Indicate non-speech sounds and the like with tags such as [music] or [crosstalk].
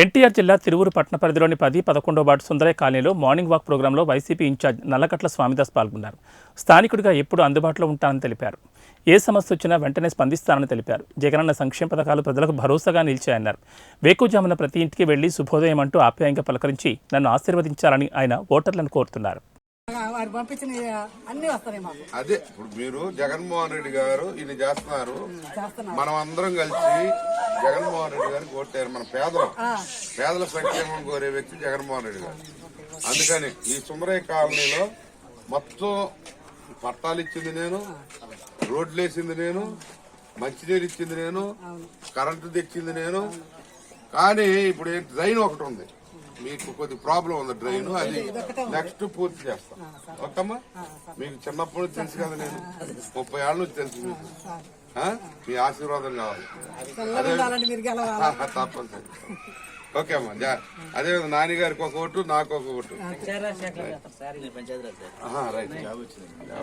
ఎన్టీఆర్ జిల్లా తిరువురు పట్టణ పరిధిలోని పది పదకొండో వార్డు సుందరయ్య కాలనీలో మార్నింగ్ వాక్ ప్రోగ్రాంలో వైసీపీ ఇన్ఛార్జ్ నల్లకట్ల స్వామిదాస్ పాల్గొన్నారు. స్థానికుడిగా ఎప్పుడు అందుబాటులో ఉంటానని తెలిపారు. ఏ సమస్య వచ్చినా వెంటనే స్పందిస్తానని తెలిపారు. జగనన్న సంక్షేమ పథకాలు ప్రజలకు భరోసాగా నిలిచాయన్నారు. వేకుజామున ప్రతి ఇంటికి వెళ్ళి శుభోదయం అంటూ ఆప్యాయంగా పలకరించి నన్ను ఆశీర్వదించాలని ఆయన ఓటర్లను కోరుతున్నారు. వారు పంపించిన అన్ని వస్తున్నాయి మాకు. అదే ఇప్పుడు మీరు జగన్మోహన్ రెడ్డి గారు ఇది చేస్తున్నారు. చేస్తున్నారు. మనం అందరం కలిసి జగన్మోహన్ రెడ్డి గారికి ఓట్లేరు మన పేదలు. పేదల సంక్షేమం కోరే వ్యక్తి జగన్మోహన్ రెడ్డి గారు. అందుకని ఈ సుందరయ్య కాలనీలో మొత్తం పట్టాలు ఇచ్చింది నేను రోడ్లు వేసింది నేను మంచినీరు ఇచ్చింది నేను కరెంటు తెచ్చింది నేను. కానీ ఇప్పుడు డ్రైన్ ఒకటి ఉంది. మీకు కొద్ది ప్రాబ్లం ఉంది డ్రైన్ అది నెక్స్ట్ పూర్తి చేస్తాం. ఓకేమ్మా? మీకు చిన్నప్పటి నుంచి తెలుసు కదా నేను. ముప్పై ఏళ్ళ నుంచి తెలుసు మీకు? మీ ఆశీర్వాదం కావాలి. [laughs] తప్పనిసరి. ఓకే అమ్మా జా- అదే నాని గారికి ఒక ఓటు నాకు ఒక ఓటు. రైట్.